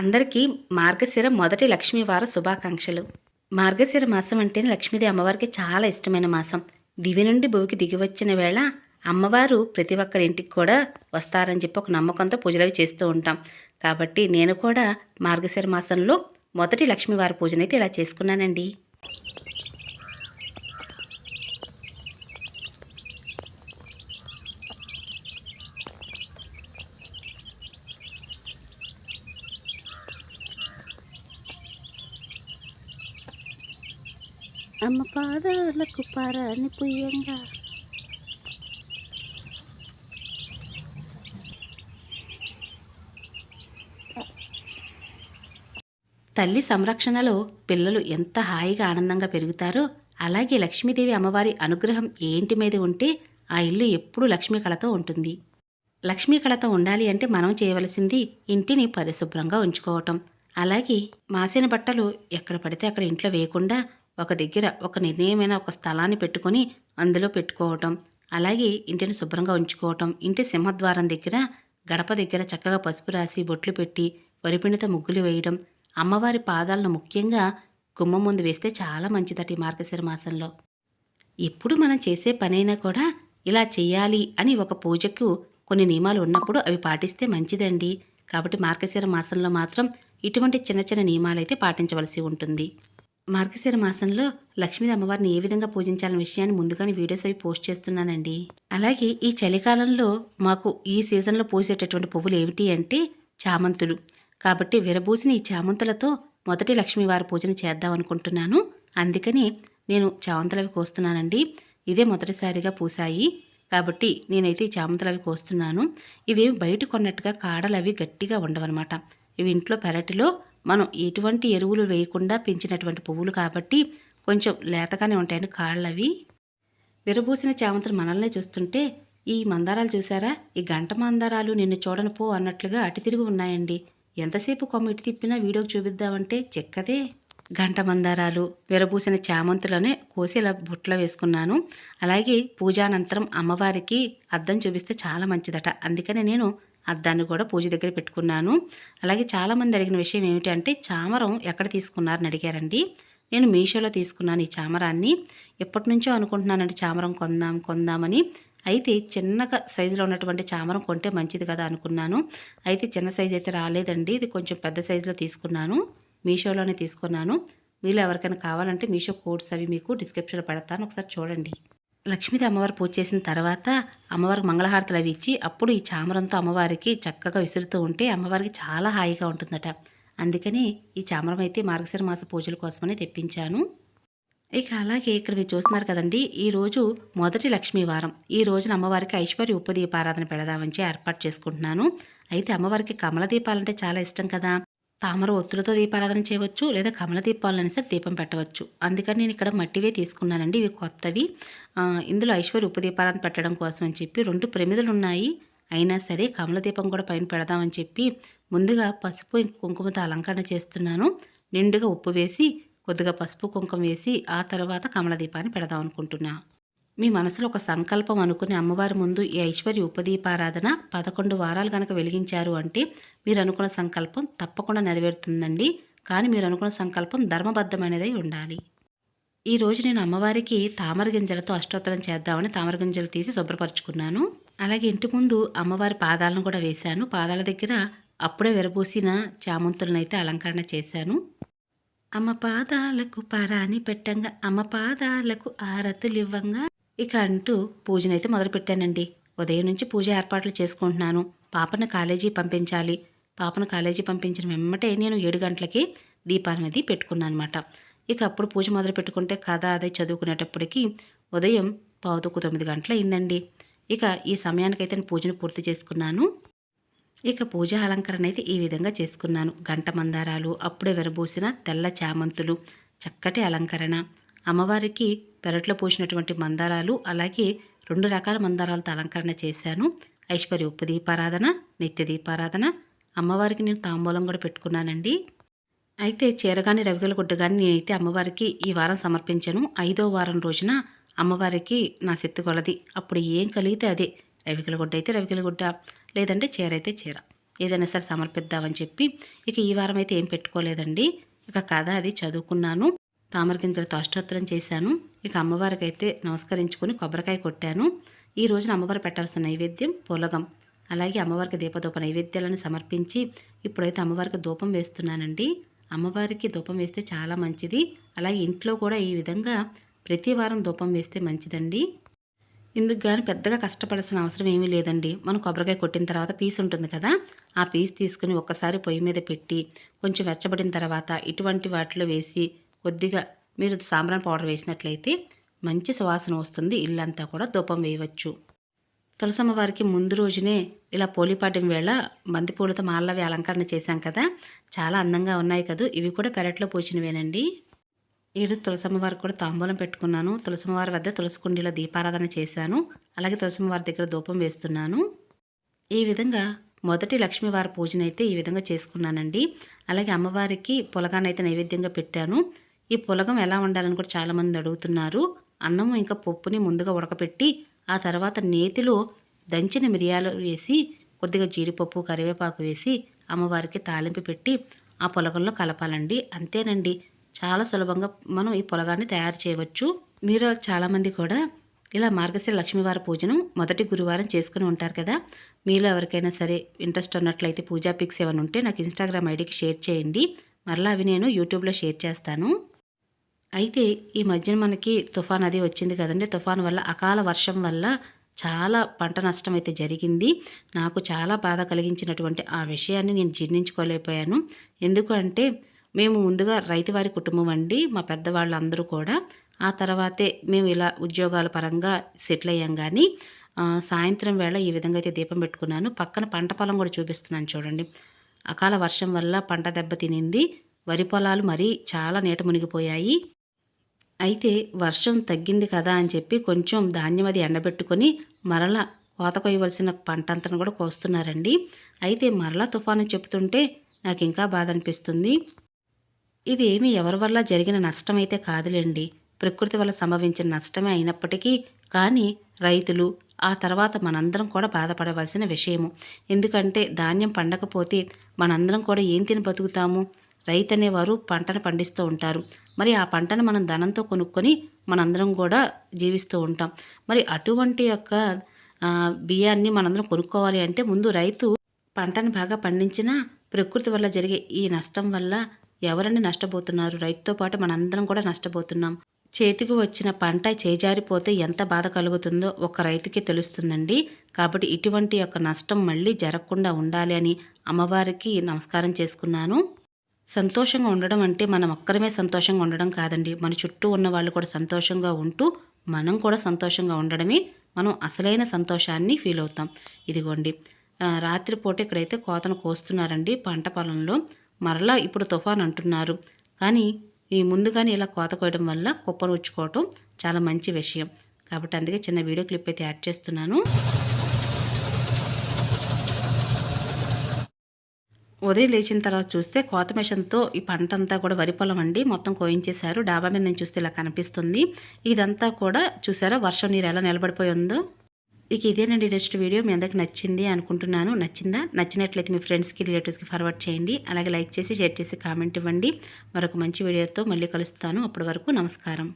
అందరికీ మార్గశిర మొదటి లక్ష్మీవార శుభాకాంక్షలు. మార్గశిర మాసం అంటేనే లక్ష్మీదేవి అమ్మవారికి చాలా ఇష్టమైన మాసం. దివి నుండి భూమికి దిగి వచ్చిన వేళ అమ్మవారు ప్రతి ఒక్కరి ఇంటికి కూడా వస్తారని చెప్పి ఒక నమ్మకంతో పూజలు చేస్తూ ఉంటాం. కాబట్టి నేను కూడా మార్గశిర మాసంలో మొదటి లక్ష్మీవారి పూజనైతే ఇలా చేసుకున్నానండి. అమ్మ పాదాలకు పారాని పుయ్యంగా. తల్లి సంరక్షణలో పిల్లలు ఎంత హాయిగా ఆనందంగా పెరుగుతారో అలాగే లక్ష్మీదేవి అమ్మవారి అనుగ్రహం ఏంటి మీద ఉంటే ఆ ఇల్లు ఎప్పుడూ లక్ష్మీ కళతో ఉంటుంది. లక్ష్మీ కళతో ఉండాలి అంటే మనం చేయవలసింది ఇంటిని పరిశుభ్రంగా ఉంచుకోవటం. అలాగే మాసిన బట్టలు ఎక్కడ పడితే అక్కడ ఇంట్లో వేయకుండా ఒక దగ్గర ఒక నిర్ణయమైన ఒక స్థలాన్ని పెట్టుకొని అందులో పెట్టుకోవటం అలాగే ఇంటిని శుభ్రంగా ఉంచుకోవటం ఇంటి సింహద్వారం దగ్గర గడప దగ్గర చక్కగా పసుపు రాసి బొట్లు పెట్టి వరిపిండితో ముగ్గులు వేయడం అమ్మవారి పాదాలను ముఖ్యంగా గుమ్మం ముందు వేస్తే చాలా మంచిదట ఈ మార్గశిర మాసంలో. ఎప్పుడు మనం చేసే పనైనా కూడా ఇలా చేయాలి అని ఒక పూజకు కొన్ని నియమాలు ఉన్నప్పుడు అవి పాటిస్తే మంచిదండి. కాబట్టి మార్గశిర మాసంలో మాత్రం ఇటువంటి చిన్న చిన్న నియమాలు అయితే పాటించవలసి ఉంటుంది. మార్గశిర మాసంలో లక్ష్మీ అమ్మవారిని ఏ విధంగా పూజించాలనే విషయాన్ని ముందుగానే వీడియోస్ అవి పోస్ట్ చేస్తున్నానండి. అలాగే ఈ చలికాలంలో మాకు ఈ సీజన్లో పూసేటటువంటి పువ్వులు ఏమిటి అంటే చామంతులు. కాబట్టి విరబూసిన ఈ చామంతులతో మొదటి లక్ష్మీవారి పూజను చేద్దాం అనుకుంటున్నాను. అందుకని నేను చామంతులు అవి కోస్తున్నానండి. ఇదే మొదటిసారిగా పూసాయి కాబట్టి నేనైతే ఈ చామంతులు అవి కోస్తున్నాను. ఇవేమి బయట కొన్నట్టుగా కాడలు అవి గట్టిగా ఉండవన్నమాట. ఇవి ఇంట్లో పెరటిలో మనం ఎటువంటి ఎరువులు వేయకుండా పెంచినటువంటి పువ్వులు కాబట్టి కొంచెం లేతగానే ఉంటాయండి కాళ్ళు అవి విరబూసిన చామంతులు మనల్నే చూస్తుంటే ఈ మందారాలు చూసారా? ఈ గంట మందారాలు నిన్ను చూడను పో అన్నట్లుగా అటు తిరిగి ఉన్నాయండి. ఎంతసేపు కొమ్మ ఇటు తిప్పినా వీడియోకి చూపిద్దామంటే చెక్కదే. గంట మందారాలు విరబూసిన చామంతులనే కోసి ఇలా బుట్టలో వేసుకున్నాను. అలాగే పూజానంతరం అమ్మవారికి అద్దం చూపిస్తే చాలా మంచిదట. అందుకని నేను అద్దాన్ని కూడా పూజ దగ్గర పెట్టుకున్నాను. అలాగే చాలామంది అడిగిన విషయం ఏమిటి అంటే చామరం ఎక్కడ తీసుకున్నారని అడిగారండి. నేను మీషోలో తీసుకున్నాను ఈ చామరాన్ని. ఎప్పటి నుంచో అనుకుంటున్నానండి చామరం కొందాం కొందామని. అయితే చిన్నగా సైజులో ఉన్నటువంటి చామరం కొంటే మంచిది కదా అనుకున్నాను. అయితే చిన్న సైజు అయితే రాలేదండి. ఇది కొంచెం పెద్ద సైజులో తీసుకున్నాను. మీషోలోనే తీసుకున్నాను. మీరు ఎవరికైనా కావాలంటే మీషో కోడ్స్ అవి మీకు డిస్క్రిప్షన్లో పెడతాను. ఒకసారి చూడండి. లక్ష్మీది అమ్మవారు పూజ చేసిన తర్వాత అమ్మవారికి మంగళహారతులు అవి ఇచ్చి అప్పుడు ఈ చామరంతో అమ్మవారికి చక్కగా విసురుతూ ఉంటే అమ్మవారికి చాలా హాయిగా ఉంటుందట. అందుకని ఈ చామరం అయితే మార్గశిర మాస పూజల కోసమని తెప్పించాను. ఇక అలాగే ఇక్కడ మీరు చూస్తున్నారు కదండి ఈరోజు మొదటి లక్ష్మీ వారం. ఈ రోజున అమ్మవారికి ఐశ్వర్య ఉపదీపారాధన పెడదామని ఏర్పాటు చేసుకుంటున్నాను. అయితే అమ్మవారికి కమల దీపాలంటే చాలా ఇష్టం కదా. తామర ఒత్తులతో దీపారాధన చేయవచ్చు లేదా కమల దీపాలని సరే దీపం పెట్టవచ్చు. అందుకని నేను ఇక్కడ మట్టివే తీసుకున్నానండి ఇవి కొత్తవి. ఇందులో ఐశ్వర్య ఉపదీపారాధన పెట్టడం కోసం అని చెప్పి రెండు ప్రమిదలు ఉన్నాయి. అయినా సరే కమల దీపం కూడా పైన పెడదామని చెప్పి ముందుగా పసుపు కుంకుమతో అలంకరణ చేస్తున్నాను. నిండుగా ఉప్పు వేసి కొద్దిగా పసుపు కుంకుమ వేసి ఆ తర్వాత కమల దీపాన్ని పెడదాం అనుకుంటున్నాను మీ మనసులో ఒక సంకల్పం అనుకుని అమ్మవారి ముందు ఈ ఐశ్వర్య ఉపదీపారాధన పదకొండు వారాలు కనుక వెలిగించారు అంటే మీరు అనుకున్న సంకల్పం తప్పకుండా నెరవేరుతుందండి. కానీ మీరు అనుకున్న సంకల్పం ధర్మబద్ధమైనదై ఉండాలి. ఈరోజు నేను అమ్మవారికి తామర గింజలతో అష్టోత్తరం చేద్దామని తామర గింజలు తీసి శుభ్రపరచుకున్నాను. అలాగే ఇంటి ముందు అమ్మవారి పాదాలను కూడా వేశాను. పాదాల దగ్గర అప్పుడే విరబూసిన చామంతులనైతే అయితే అలంకరణ చేశాను. అమ్మ పాదాలకు పరాని పెట్టంగా అమ్మ పాదాలకు ఆరతులు ఇవ్వంగా ఇక అంటూ పూజనైతే మొదలుపెట్టానండి. ఉదయం నుంచి పూజ ఏర్పాట్లు చేసుకుంటున్నాను. పాపను కాలేజీ పంపించాలి. పాపను కాలేజీ పంపించిన వెమ్మటే నేను ఏడు గంటలకి దీపాన్ని అది పెట్టుకున్నాను అనమాట ఇక అప్పుడు పూజ మొదలు పెట్టుకుంటే కథ అదే చదువుకునేటప్పటికి ఉదయం పావుతొక్కు తొమ్మిది గంటలు అయిందండి. ఇక ఈ సమయానికైతే నేను పూజను పూర్తి చేసుకున్నాను. ఇక పూజ అలంకరణ అయితే ఈ విధంగా చేసుకున్నాను. గంట మందారాలు అప్పుడే విరబూసిన తెల్ల చామంతులు చక్కటి అలంకరణ అమ్మవారికి పెరట్లో పూసినటువంటి మందారాలు అలాగే రెండు రకాల మందారాలతో అలంకరణ చేశాను. ఐశ్వర్య ఉప్పు దీపారాధన నిత్య దీపారాధన. అమ్మవారికి నేను తాంబూలం కూడా పెట్టుకున్నానండి. అయితే చీరగాని రవికల గుడ్డ కానీ నేనైతే అమ్మవారికి ఈ వారం సమర్పించాను. ఐదో వారం రోజున అమ్మవారికి నా శక్తి కొలది. అప్పుడు ఏం కలిగితే అదే. రవికల గుడ్డ అయితే రవికల గుడ్డ లేదంటే చీర అయితే చీర. ఏదైనా సరే సమర్పిద్దామని చెప్పి ఇక ఈ వారం అయితే ఏం పెట్టుకోలేదండి. ఇక కథ అది చదువుకున్నాను. తామరగింజలతో అష్టోత్తరం చేశాను. ఇక అమ్మవారికి అయితే నమస్కరించుకొని కొబ్బరికాయ కొట్టాను. ఈ రోజున అమ్మవారు పెట్టాల్సిన నైవేద్యం పులగం. అలాగే అమ్మవారికి దీపదూప నైవేద్యాలను సమర్పించి ఇప్పుడైతే అమ్మవారికి ధూపం వేస్తున్నానండి. అమ్మవారికి ధూపం వేస్తే చాలా మంచిది. అలాగే ఇంట్లో కూడా ఈ విధంగా ప్రతి వారం ధూపం వేస్తే మంచిదండి. ఇందుకు కానీ పెద్దగా కష్టపడాల్సిన అవసరం ఏమీ లేదండి. మనం కొబ్బరికాయ కొట్టిన తర్వాత పీస్ ఉంటుంది కదా ఆ పీస్ తీసుకుని ఒక్కసారి పొయ్యి మీద పెట్టి కొంచెం వెచ్చబడిన తర్వాత ఇటువంటి వాటిలో వేసి కొద్దిగా మీరు సాంబ్రాన్ పౌడర్ వేసినట్లయితే మంచి సువాసన వస్తుంది. ఇల్లంతా కూడా ధూపం వేయవచ్చు. తులసమ్మ వారికి ముందు రోజునే ఇలా పోలిపాటం వేళ బంతిపూలతో మాలవి అలంకరణ చేశాం కదా. చాలా అందంగా ఉన్నాయి కదా. ఇవి కూడా పెరట్లో పూచినవేనండి ఈరోజు తులసమ్మ వారికి కూడా తాంబూలం పెట్టుకున్నాను. తులసమ్మ వారి వద్ద తులసి కుండీలో దీపారాధన చేశాను. అలాగే తులసమ్మ వారి దగ్గర ధూపం వేస్తున్నాను. ఈ విధంగా మొదటి లక్ష్మీవారి పూజనైతే ఈ విధంగా చేసుకున్నానండి. అలాగే అమ్మవారికి పులగానైతే నైవేద్యంగా పెట్టాను. ఈ పులగం ఎలా ఉండాలని కూడా చాలామంది అడుగుతున్నారు. అన్నము ఇంకా పప్పుని ముందుగా ఉడకపెట్టి ఆ తర్వాత నేతిలో దంచిన మిరియాలు వేసి కొద్దిగా జీడిపప్పు కరివేపాకు వేసి అమ్మవారికి తాలింపు పెట్టి ఆ పొలగంలో కలపాలండి. అంతేనండి. చాలా సులభంగా మనం ఈ పొలగాన్ని తయారు చేయవచ్చు. మీరు చాలామంది కూడా ఇలా మార్గశిర లక్ష్మీవారి పూజను మొదటి గురువారం చేసుకుని ఉంటారు కదా. మీలో ఎవరికైనా సరే ఇంట్రెస్ట్ ఉన్నట్లయితే పూజా పిక్స్ ఏమైనా ఉంటే నాకు ఇన్స్టాగ్రామ్ ఐడికి షేర్ చేయండి. మరలా అవి నేను యూట్యూబ్లో షేర్ చేస్తాను. అయితే ఈ మధ్యన మనకి తుఫాన్ అది వచ్చింది కదండి. తుఫాన్ వల్ల అకాల వర్షం వల్ల చాలా పంట నష్టం అయితే జరిగింది. నాకు చాలా బాధ కలిగించినటువంటి ఆ విషయాన్ని నేను జీర్ణించుకోలేకపోయాను. ఎందుకంటే మేము ముందుగా రైతువారి కుటుంబం అండి. మా పెద్దవాళ్ళందరూ కూడా. ఆ తర్వాతే మేము ఇలా ఉద్యోగాల పరంగా సెటిల్ అయ్యాం కానీ సాయంత్రం వేళ ఈ విధంగా అయితే దీపం పెట్టుకున్నాను. పక్కన పంట పొలం కూడా చూపిస్తున్నాను చూడండి. అకాల వర్షం వల్ల పంట దెబ్బ తినింది వరి పొలాలు మరీ చాలా నీట మునిగిపోయాయి. అయితే వర్షం తగ్గింది కదా అని చెప్పి కొంచెం ధాన్యం అది ఎండబెట్టుకొని మరలా కోత కొయ్యవలసిన పంట అంతను కూడా కోస్తున్నారండి. అయితే మరలా తుఫాను చెప్తుంటే నాకు ఇంకా బాధ అనిపిస్తుంది ఇది ఏమి ఎవరి వల్ల జరిగిన నష్టం అయితే కాదులేండి. ప్రకృతి వల్ల సంభవించిన నష్టమే అయినప్పటికీ కానీ రైతులు ఆ తర్వాత మనందరం కూడా బాధపడవలసిన విషయము. ఎందుకంటే ధాన్యం పండకపోతే మనందరం కూడా ఏం తిని బతుకుతాము? రైతు అనేవారు పంటను పండిస్తూ ఉంటారు. మరి ఆ పంటను మనం ధనంతో కొనుక్కొని మనందరం కూడా జీవిస్తూ ఉంటాం. మరి అటువంటి యొక్క బియ్యాన్ని మనందరం కొనుక్కోవాలి అంటే ముందు రైతు పంటను బాగా పండించిన ప్రకృతి వల్ల జరిగే ఈ నష్టం వల్ల ఎవరని నష్టపోతున్నారు? రైతుతో పాటు మనందరం కూడా నష్టపోతున్నాం. చేతికి వచ్చిన పంట చేజారిపోతే ఎంత బాధ కలుగుతుందో ఒక రైతుకి తెలుస్తుందండి. కాబట్టి ఇటువంటి యొక్క నష్టం మళ్ళీ జరగకుండా ఉండాలి అని అమ్మవారికి నమస్కారం చేసుకున్నాను. సంతోషంగా ఉండడం అంటే మనం ఒక్కరమే సంతోషంగా ఉండడం కాదండి. మన చుట్టూ ఉన్న వాళ్ళు కూడా సంతోషంగా ఉంటూ మనం కూడా సంతోషంగా ఉండడమే మనం అసలైన సంతోషాన్ని ఫీల్ అవుతాం. ఇదిగోండి. రాత్రిపూట ఇక్కడైతే కోతను కోస్తున్నారండి పంట పొలంలో. మరలా ఇప్పుడు తుఫాన్ అంటున్నారు. కానీ ఈ ముందుగానే ఇలా కోత కోయడం వల్ల కుప్పను ఉచ్చుకోవటం చాలా మంచి విషయం. కాబట్టి అందుకే చిన్న వీడియో క్లిప్ అయితే యాడ్ చేస్తున్నాను. ఉదయం లేచిన తర్వాత చూస్తే కోత మిషన్తో ఈ పంట అంతా కూడా వరి పొలం అండి. మొత్తం కోయించేశారు. డాబా మీద నేను చూస్తే ఇలా కనిపిస్తుంది. ఇదంతా కూడా చూసారా? వర్షం నీరు ఎలా నిలబడిపోయి ఉందో? ఇక ఇదేనండి నెక్స్ట్ వీడియో. మీ అందరికి నచ్చింది అనుకుంటున్నాను. నచ్చిందా? నచ్చినట్లయితే మీ ఫ్రెండ్స్కి రిలేటివ్స్కి ఫార్వర్డ్ చేయండి. అలాగే లైక్ చేసి షేర్ చేసి కామెంట్ ఇవ్వండి. మరొక మంచి వీడియోతో మళ్ళీ కలుస్తాను. అప్పటి వరకు నమస్కారం.